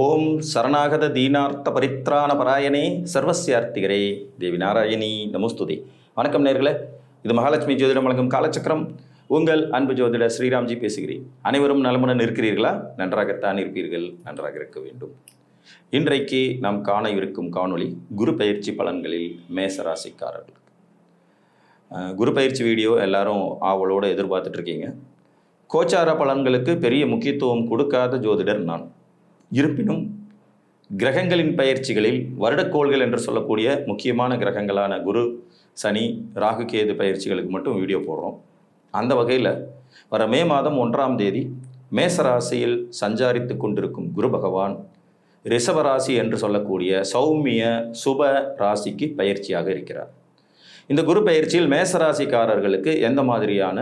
ஓம் சரணாகத தீனார்த்த பரித்ராண பராயணே சர்வசியார்த்திகரே தேவி நாராயணி நமஸ்துதி. வணக்கம் நேர்களே இது மகாலட்சுமி ஜோதிடம் வழங்கும் காலச்சக்கரம். உங்கள் அன்பு ஜோதிட ஸ்ரீராம்ஜி பேசுகிறேன். அனைவரும் நலமுடன் இருக்கிறீர்களா நன்றாகத்தான் இருப்பீர்கள். நன்றாக இருக்க வேண்டும். இன்றைக்கு நாம் காண இருக்கும் காணொளி குரு பயிற்சி பலன்களில் மேச ராசிக்காரர்கள் குரு பயிற்சி வீடியோ எல்லாரும் ஆவலோடு எதிர்பார்த்துட்ருக்கீங்க கோச்சார பலன்களுக்கு பெரிய முக்கியத்துவம் கொடுக்காத ஜோதிடர் நான். இருப்பினும் கிரகங்களின் பயிற்சிகளில் வருடக்கோள்கள் என்று சொல்லக்கூடிய முக்கியமான கிரகங்களான குரு சனி ராகு கேது பயிற்சிகளுக்கு மட்டும் வீடியோ போடுறோம். அந்த வகையில் வர மே மாதம் ஒன்றாம் தேதி மேச ராசியில் சஞ்சாரித்து கொண்டிருக்கும் குரு பகவான் ரிஷபராசி என்று சொல்லக்கூடிய சௌமிய சுப ராசிக்கு பயிற்சியாக இருக்கிறார். இந்த குரு பயிற்சியில் மேச ராசிக்காரர்களுக்கு எந்த மாதிரியான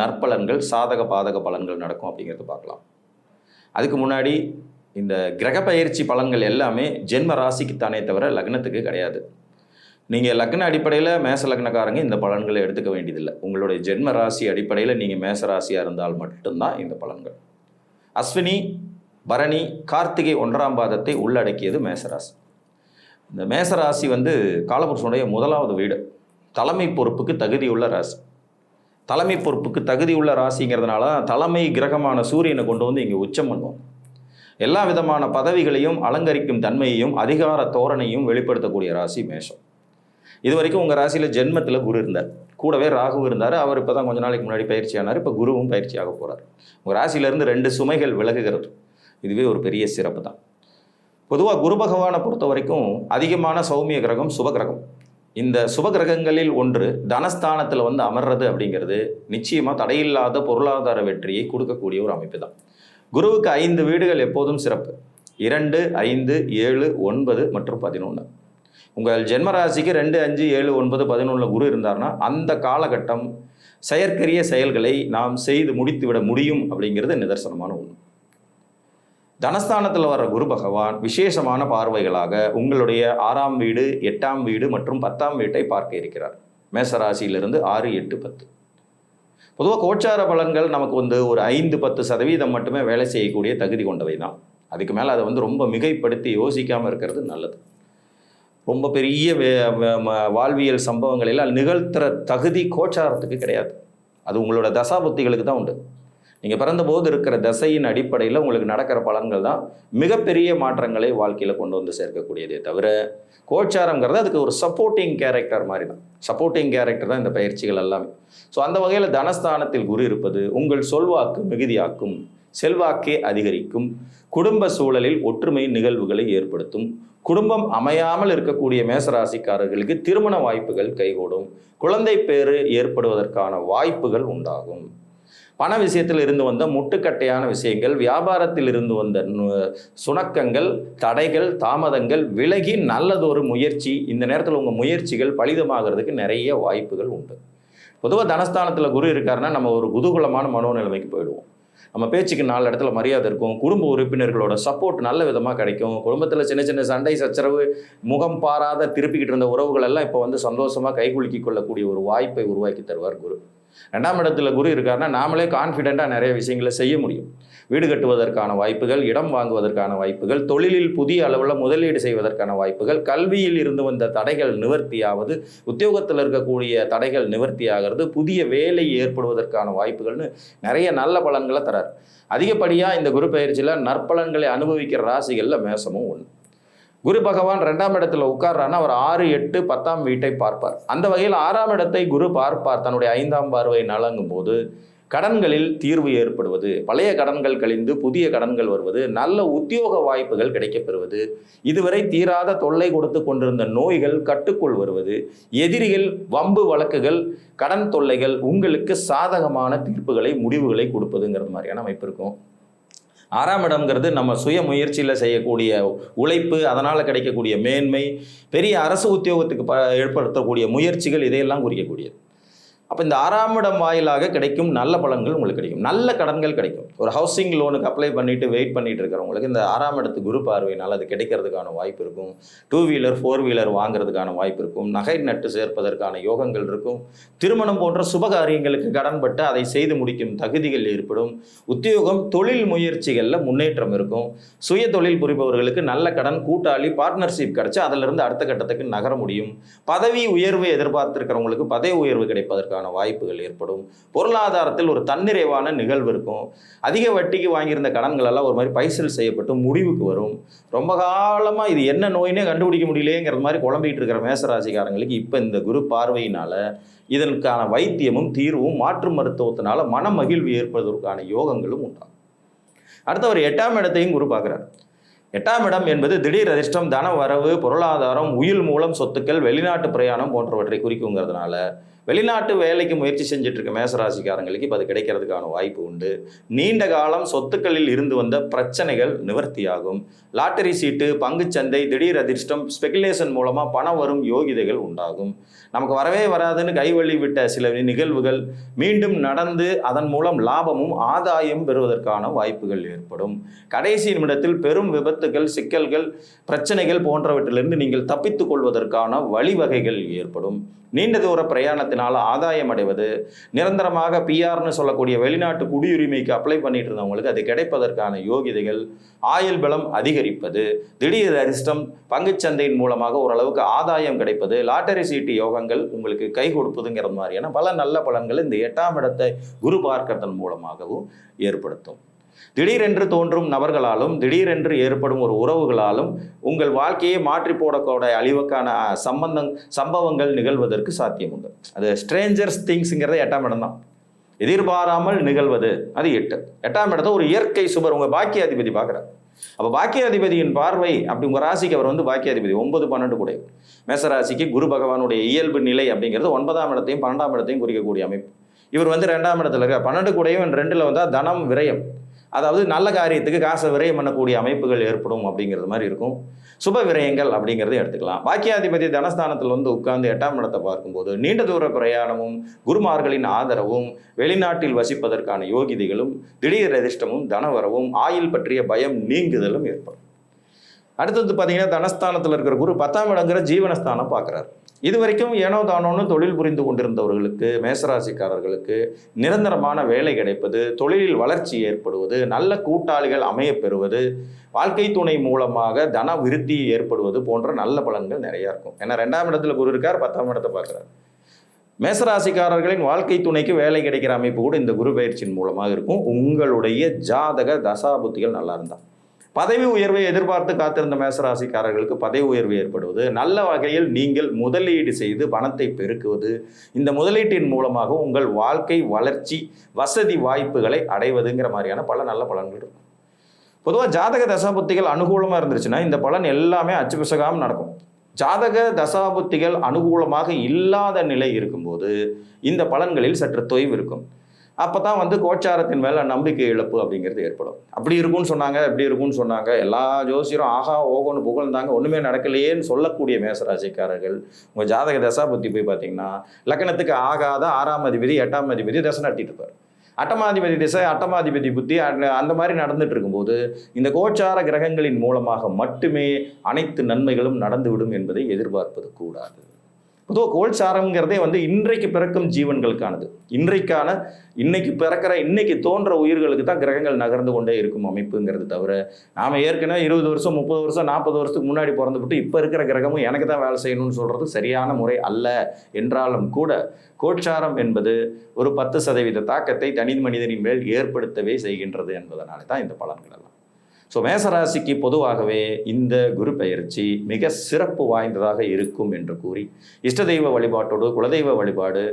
நற்பலன்கள் சாதக பாதக பலன்கள் நடக்கும் அப்படிங்கிறத பார்க்கலாம். அதுக்கு முன்னாடி இந்த கிரக பயிற்சி பலன்கள் எல்லாமே ஜென்ம ராசிக்கு தானே தவிர லக்னத்துக்கு கிடையாது. நீங்கள் லக்ன அடிப்படையில் மேச லக்னக்காரங்க இந்த பலன்களை எடுத்துக்க வேண்டியதில்லை. உங்களுடைய ஜென்ம ராசி அடிப்படையில் நீங்கள் மேச ராசியாக இருந்தால் மட்டும்தான் இந்த பலன்கள். அஸ்வினி பரணி கார்த்திகை ஒன்றாம் பாதத்தை உள்ளடக்கியது மேசராசி இந்த மேசராசி வந்து காலபுருஷனுடைய முதலாவது வீடு. தலைமை பொறுப்புக்கு தகுதியுள்ள ராசி. தலைமை பொறுப்புக்கு தகுதியுள்ள ராசிங்கிறதுனால தலைமை கிரகமான சூரியனை கொண்டு வந்து இங்கே உச்சம் பண்ணுவோம் எல்லா விதமான பதவிகளையும் அலங்கரிக்கும் தன்மையையும் அதிகார தோரணையும் வெளிப்படுத்தக்கூடிய ராசி மேஷம். இது வரைக்கும் உங்கள் ராசியில் ஜென்மத்தில் குரு இருந்தார். கூடவே ராகு இருந்தார். அவர் இப்போ தான் கொஞ்ச நாளைக்கு முன்னாடி பயிற்சி ஆனார். இப்போ குருவும் பயிற்சியாக போகிறார் உங்கள் ராசியிலேருந்து ரெண்டு சுமைகள் விலகுகிறது. இதுவே ஒரு பெரிய சிறப்பு தான். பொதுவாக குரு பகவானை பொறுத்த வரைக்கும் அதிகமான சௌமிய கிரகம் சுப கிரகம். இந்த சுப கிரகங்களில் ஒன்று தனஸ்தானத்தில் வந்து அமர்றது அப்படிங்கிறது நிச்சயமாக தடையில்லாத பொருளாதார வெற்றியை கொடுக்கக்கூடிய ஒரு அமைப்பு தான். குருவுக்கு ஐந்து வீடுகள் எப்போதும் சிறப்பு. இரண்டு ஐந்து ஏழு ஒன்பது மற்றும் பதினொன்று உங்கள் ஜென்மராசிக்கு ரெண்டு அஞ்சு ஏழு ஒன்பது பதினொன்றில் குரு இருந்தார்னா அந்த காலகட்டம் செயற்கரிய செயல்களை நாம் செய்து முடித்துவிட முடியும் அப்படிங்கிறது நிதர்சனமான ஒன்று தனஸ்தானத்தில் வர்ற குரு பகவான் விசேஷமான பார்வைகளாக உங்களுடைய ஆறாம் வீடு எட்டாம் வீடு மற்றும் பத்தாம் வீட்டை பார்க்க இருக்கிறார். மேசராசியிலிருந்து ஆறு எட்டு பத்து. பொதுவாக கோச்சார பலன்கள் நமக்கு வந்து ஒரு ஐந்து பத்து சதவீதம் மட்டுமே வேலை செய்யக்கூடிய தகுதி கொண்டவை தான் அதுக்கு மேலே அதை வந்து ரொம்ப மிகைப்படுத்தி யோசிக்காமல் இருக்கிறது நல்லது. ரொம்ப பெரிய வாழ்வியல் சம்பவங்கள் எல்லாம் நிகழ்த்துற தகுதி கோச்சாரத்துக்கு கிடையாது. அது உங்களோட தசாபுத்திகளுக்கு தான் உண்டு. நீங்கள் பிறந்தபோது இருக்கிற தசையின் அடிப்படையில் உங்களுக்கு நடக்கிற பலன்கள் தான் மிகப்பெரிய மாற்றங்களை வாழ்க்கையில் கொண்டு வந்து சேர்க்கக்கூடியதே தவிர கோச்சாரங்கிறது அதுக்கு ஒரு சப்போர்ட்டிங் கேரக்டர் மாதிரி தான். சப்போர்ட்டிங் கேரக்டர் தான் இந்த பயிற்சிகள் எல்லாமே. ஸோ அந்த வகையில் தனஸ்தானத்தில் குரு இருப்பது உங்கள் சொல்வாக்கு மிகுதியாக்கும் செல்வாக்கே அதிகரிக்கும் குடும்ப சூழலில் ஒற்றுமை நிகழ்வுகளை ஏற்படுத்தும் குடும்பம் அமையாமல் இருக்கக்கூடிய மேசராசிக்காரர்களுக்கு திருமண வாய்ப்புகள் கைகூடும் குழந்தை பேறு ஏற்படுவதற்கான வாய்ப்புகள் உண்டாகும். பண விஷயத்தில் இருந்து வந்த முட்டுக்கட்டையான விஷயங்கள் வியாபாரத்தில் இருந்து வந்த சுணக்கங்கள் தடைகள் தாமதங்கள் விலகி நல்லதொரு முயற்சி. இந்த நேரத்தில் உங்கள் முயற்சிகள் பலிதமாகிறதுக்கு நிறைய வாய்ப்புகள் உண்டு. பொதுவாக தனஸ்தானத்தில் குரு இருக்காருன்னா நம்ம ஒரு குதூகலமான மனோநிலைமைக்கு போயிடுவோம். நம்ம பேச்சுக்கு நாலு இடத்துல மரியாதை இருக்கும். குடும்ப உறுப்பினர்களோட சப்போர்ட் நல்ல விதமாக கிடைக்கும். குடும்பத்தில் சின்ன சின்ன சண்டை சச்சரவு முகம் பாராத திருப்பிக்கிட்டு இருந்த உறவுகள் எல்லாம் இப்போ வந்து சந்தோஷமாக கைகுலுக்கி கொள்ளக்கூடிய ஒரு வாய்ப்பை உருவாக்கி தருவார் குரு. ரெண்டாம் இடத்துல குரு இருக்காருன்னா நாமளே கான்ஃபிடெண்ட்டாக நிறைய விஷயங்களை செய்ய முடியும். வீடு கட்டுவதற்கான வாய்ப்புகள் இடம் வாங்குவதற்கான வாய்ப்புகள் தொழிலில் புதிய அளவில் முதலீடு செய்வதற்கான வாய்ப்புகள் கல்வியில் இருந்து வந்த தடைகள் நிவர்த்தியாவது உத்தியோகத்தில் இருக்கக்கூடிய தடைகள் நிவர்த்தியாகிறது புதிய வேலை ஏற்படுவதற்கான வாய்ப்புகள்னு நிறைய நல்ல பலன்களை தரார். அதிகப்படியாக இந்த குரு பயிற்சியில் நற்பலன்களை அனுபவிக்கிற ராசிகளில் மேசமும் ஒன்று குரு பகவான் ரெண்டாம் இடத்துல உட்கார்றான்னா அவர் ஆறு எட்டு பத்தாம் வீட்டை பார்ப்பார். அந்த வகையில் ஆறாம் இடத்தை குரு பார்ப்பார். தன்னுடைய ஐந்தாம் பார்வை நலங்கும் போது கடன்களில் தீர்வு ஏற்படுவது பழைய கடன்கள் கழிந்து புதிய கடன்கள் வருவது நல்ல உத்தியோக வாய்ப்புகள் கிடைக்கப்பெறுவது இதுவரை தீராத தொல்லை கொடுத்து கொண்டிருந்த நோய்கள் கட்டுக்குள் வருவது எதிரிகள் வம்பு வழக்குகள் கடன் தொல்லைகள் உங்களுக்கு சாதகமான தீர்ப்புகளை முடிவுகளை கொடுப்பதுங்கிறது மாதிரியான அமைப்பு இருக்கும். ஆறாம் இடம்ங்கிறது நம்ம சுய முயற்சியில் செய்யக்கூடிய உழைப்பு அதனால் கிடைக்கக்கூடிய மேன்மை பெரிய அரசு உத்தியோகத்துக்கு ப ஏற்படுத்தக்கூடிய முயற்சிகள் இதையெல்லாம் குறிக்கக்கூடியது. அப்போ இந்த ஆறாம் இடம் வாயிலாக கிடைக்கும் நல்ல பலன்கள் உங்களுக்கு கிடைக்கும். நல்ல கடன்கள் கிடைக்கும். ஒரு ஹவுசிங் லோனுக்கு அப்ளை பண்ணிட்டு வெயிட் பண்ணிட்டு இருக்கிறவங்களுக்கு இந்த ஆறாம் இடத்து குரு பார்வையினால் அது கிடைக்கிறதுக்கான வாய்ப்பு இருக்கும். டூ வீலர் ஃபோர் வீலர் வாங்குறதுக்கான வாய்ப்பு இருக்கும். நகை நட்டு சேர்ப்பதற்கான யோகங்கள் இருக்கும். திருமணம் போன்ற சுபகாரியங்களுக்கு கடன்பட்டு அதை செய்து முடிக்கும் தகுதிகள் ஏற்படும். உத்தியோகம் தொழில் முயற்சிகளில் முன்னேற்றம் இருக்கும். சுய தொழில் புரிபவர்களுக்கு நல்ல கடன் கூட்டாளி பார்ட்னர்ஷிப் கிடைச்சி அதிலிருந்து அடுத்த கட்டத்துக்கு நகர முடியும். பதவி உயர்வு எதிர்பார்த்திருக்கிறவங்களுக்கு பதவி உயர்வு கிடைப்பதற்கான வாய்ப்புகள் ஏற்படும். பொருளாதாரத்தில் ஒரு தன்னிறைவான நிகழ்வு இருக்கும். அதிக வட்டிக்கு வாங்கியிருந்த கடன்கள் எல்லாம் ஒரு மாதிரி பைசல் செய்யப்பட்டு முடிவுக்கு வரும். ரொம்ப காலமாக இது என்ன நோயினே கண்டுபிடிக்க முடியலையேங்கிற மாதிரி குழம்பிட்டு இருக்கிற மேசராசிக்காரங்களுக்கு இப்போ இந்த குரு பார்வையினால இதற்கான வைத்தியமும் தீர்வும் மாற்று மருத்துவத்தினால மன மகிழ்வு ஏற்படுவதற்கான யோகங்களும் உண்டாகும். அடுத்தவர் எட்டாம் இடத்தையும் குரு பார்க்குறாரு. எட்டாம் இடம் என்பது திடீர் அதிர்ஷ்டம் தன வரவு பொருளாதாரம் உயில் மூலம் சொத்துக்கள் வெளிநாட்டு பிரயாணம் போன்றவற்றை குறிக்குங்கிறதுனால வெளிநாட்டு வேலைக்கு முயற்சி செஞ்சுட்டு இருக்க மேசராசிக்காரங்களுக்கு இப்போ அது கிடைக்கிறதுக்கான வாய்ப்பு உண்டு. நீண்ட காலம் சொத்துக்களில் இருந்து வந்த பிரச்சனைகள் நிவர்த்தியாகும். லாட்டரி சீட்டு பங்குச்சந்தை திடீர் அதிர்ஷ்டம் ஸ்பெகுலேஷன் மூலமாக பணம் வரும் யோகிதைகள் உண்டாகும். நமக்கு வரவே வராதுன்னு கைவழி விட்ட சில நிகழ்வுகள் மீண்டும் நடந்து அதன் மூலம் லாபமும் ஆதாயம் பெறுவதற்கான வாய்ப்புகள் ஏற்படும். கடைசி நிமிடத்தில் பெரும் விபத்துகள் சிக்கல்கள் பிரச்சனைகள் போன்றவற்றிலிருந்து நீங்கள் தப்பித்துக் கொள்வதற்கான வழிவகைகள் ஏற்படும். நீண்ட தூர பிரயாணத்தை பிரயாணத்தினால் ஆதாயம் அடைவது நிரந்தரமாக பிஆர்னு சொல்லக்கூடிய வெளிநாட்டு குடியுரிமைக்கு அப்ளை பண்ணிட்டு இருந்தவங்களுக்கு அது கிடைப்பதற்கான யோகிதைகள் ஆயுள் பலம் அதிகரிப்பது திடீர் அரிஷ்டம் பங்குச்சந்தையின் மூலமாக ஓரளவுக்கு ஆதாயம் கிடைப்பது லாட்டரி சீட்டு யோகங்கள் உங்களுக்கு கை கொடுப்பதுங்கிற மாதிரியான பல நல்ல பலன்கள் இந்த எட்டாம் இடத்தை குரு பார்க்கறதன் மூலமாகவும் ஏற்படுத்தும். திடீரென்று தோன்றும் நபர்களாலும் திடீரென்று ஏற்படும் ஒரு உறவுகளாலும் உங்கள் வாழ்க்கையை மாற்றி போடக்கூடிய அழிவுக்கான சம்பந்தம் சம்பவங்கள் நிகழ்வதற்கு சாத்தியம் உண்டு அது ஸ்ட்ரேஞ்சர்ஸ் திங்ஸுங்கிறது எட்டாம் இடம் தான். எதிர்பாராமல் நிகழ்வது அது எட்டு. எட்டாம் இடத்த ஒரு இயற்கை சுபர் உங்கள் பாக்கியாதிபதி பார்க்குறாரு. அப்போ பாக்கியாதிபதியின் பார்வை அப்படி உங்கள் ராசிக்கு அவர் வந்து பாக்கியாதிபதி ஒன்பது பன்னெண்டு கூட. மேசராசிக்கு குரு பகவானுடைய இயல்பு நிலை அப்படிங்கிறது ஒன்பதாம் இடத்தையும் பன்னெண்டாம் இடத்தையும் குறிக்கக்கூடிய அமைப்பு. இவர் வந்து ரெண்டாம் இடத்துல இருக்க பன்னெண்டு கூடையும் ரெண்டில் வந்தால் தனம் விரயம். அதாவது நல்ல காரியத்துக்கு காசை விரயம் பண்ணக்கூடிய அமைப்புகள் ஏற்படும் அப்படிங்கிறது மாதிரி இருக்கும். சுப விரயங்கள் அப்படிங்கிறத எடுத்துக்கலாம். பாக்கியாதிபதி தனஸ்தானத்தில் வந்து உட்கார்ந்து எட்டாம் இடத்தை பார்க்கும்போது நீண்ட தூர பிரயாணமும் குருமார்களின் ஆதரவும் வெளிநாட்டில் வசிப்பதற்கான யோகிதைகளும் திடீர் அதிர்ஷ்டமும் தனவரவும் ஆயில் பற்றிய பயம் நீங்குதலும் ஏற்படும். அடுத்தது பார்த்தீங்கன்னா தனஸ்தானத்தில் இருக்கிற குரு பத்தாம் இடங்கிற ஜீவனஸ்தானம் பார்க்குறாரு. இது வரைக்கும் ஏனோ தானோன்னு தொழில் புரிந்து கொண்டிருந்தவர்களுக்கு மேசராசிக்காரர்களுக்கு நிரந்தரமான வேலை கிடைப்பது தொழிலில் வளர்ச்சி ஏற்படுவது நல்ல கூட்டாளிகள் அமைய பெறுவது வாழ்க்கை துணை மூலமாக தன விருத்தி ஏற்படுவது போன்ற நல்ல பலன்கள் நிறையா இருக்கும். ஏன்னா ரெண்டாம் இடத்துல குரு இருக்கார் பத்தாம் இடத்தை பார்க்குறாரு. மேசராசிக்காரர்களின் வாழ்க்கை துணைக்கு வேலை கிடைக்கிற அமைப்பு கூட இந்த குரு பயிற்சியின் மூலமாக இருக்கும். உங்களுடைய ஜாதக தசாபுத்திகள் நல்லா இருந்தால் பதவி உயர்வை எதிர்பார்த்து காத்திருந்த மேசராசிக்காரர்களுக்கு பதவி உயர்வு ஏற்படுவது நல்ல வகையில் நீங்கள் முதலீடு செய்து பணத்தை பெருக்குவது இந்த முதலீட்டின் மூலமாக உங்கள் வாழ்க்கை வளர்ச்சி வசதி வாய்ப்புகளை அடைவதுங்கிற மாதிரியான பல நல்ல பலன்கள் இருக்கும். பொதுவாக ஜாதக தசாபுத்திகள் அனுகூலமாக இருந்துச்சுன்னா இந்த பலன் எல்லாமே அச்சு பிசகாமல் நடக்கும். ஜாதக தசாபுத்திகள் அனுகூலமாக இல்லாத நிலை இருக்கும்போது இந்த பலன்களில் சற்று தொய்வு இருக்கும். அப்போ தான் வந்து கோச்சாரத்தின் மேலே நம்பிக்கை இழப்பு அப்படிங்கிறது ஏற்படும். அப்படி இருக்கும்னு சொன்னாங்க இப்படி இருக்கும்னு சொன்னாங்க. எல்லா ஜோசியரும் ஆஹா ஓகோன்னு புகழ்ந்தாங்க. ஒன்றுமே நடக்கலையேன்னு சொல்லக்கூடிய மேசராசிக்காரர்கள் உங்கள் ஜாதக தசா புத்தி போய் பார்த்தீங்கன்னா லக்னத்துக்கு ஆகாத ஆறாம் அதிபதி எட்டாம் அதிபதி தசை நட்டிட்டு இருப்பார். அட்டமாதிபதி திசை அட்டமாதிபதி புத்தி அந்த- அந்த மாதிரி நடந்துட்டு இருக்கும்போது இந்த கோச்சார கிரகங்களின் மூலமாக மட்டுமே அனைத்து நன்மைகளும் நடந்துவிடும் என்பதை எதிர்பார்ப்பது கூடாது. பொதுவாக கோல்சாரம்ங்கிறதே வந்து இன்றைக்கு பிறக்கும் ஜீவன்களுக்கானது இன்றைக்கான இன்னைக்கு பிறக்கிற இன்னைக்கு தோன்ற உயிர்களுக்கு தான் கிரகங்கள் நகர்ந்து கொண்டே இருக்கும் அமைப்புங்கிறது தவிர நாம் ஏற்கனவே இருபது வருஷம் முப்பது வருஷம் நாற்பது வருஷத்துக்கு முன்னாடி பிறந்துவிட்டு இப்போ இருக்கிற கிரகமும் எனக்கு தான் வேலை செய்யணும்னு சொல்கிறது சரியான முறை அல்ல என்றாலும் கூட கோட்சாரம் என்பது ஒரு பத்து சதவீத தாக்கத்தை தனி மனிதனின் மேல் ஏற்படுத்தவே செய்கின்றது என்பதனால தான் இந்த பலன்கள் எல்லாம். ஸோ மேசராசிக்கு பொதுவாகவே இந்த குரு பெயர்ச்சி மிக சிறப்பு வாய்ந்ததாக இருக்கும் என்று கூறி இஷ்ட தெய்வ வழிபாட்டோடு குலதெய்வ வழிபாடு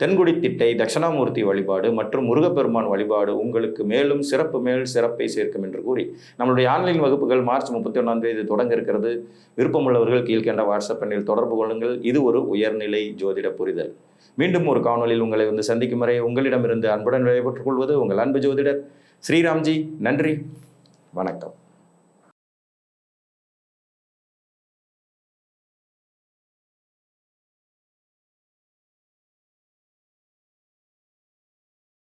தென்குடி திட்டை தட்சிணாமூர்த்தி வழிபாடு மற்றும் முருகப்பெருமான் வழிபாடு உங்களுக்கு மேலும் சிறப்பு மேல் சிறப்பை சேர்க்கும் என்று கூறி நம்மளுடைய ஆன்லைன் வகுப்புகள் மார்ச் முப்பத்தி ஒன்றாம் தேதி தொடங்க இருக்கிறது. விருப்பமுள்ளவர்கள் கீழ்கண்ட வாட்ஸ்அப் எண்ணில் தொடர்பு கொள்ளுங்கள். இது ஒரு உயர்நிலை ஜோதிட புரிதல். மீண்டும் ஒரு காணொளியில் உங்களை வந்து சந்திக்கும் வரை உங்களிடமிருந்து அன்புடன் விடைபெற்றுக் கொள்வது உங்கள் அன்பு ஜோதிடர் ஸ்ரீராம்ஜி. நன்றி. வணக்கம்.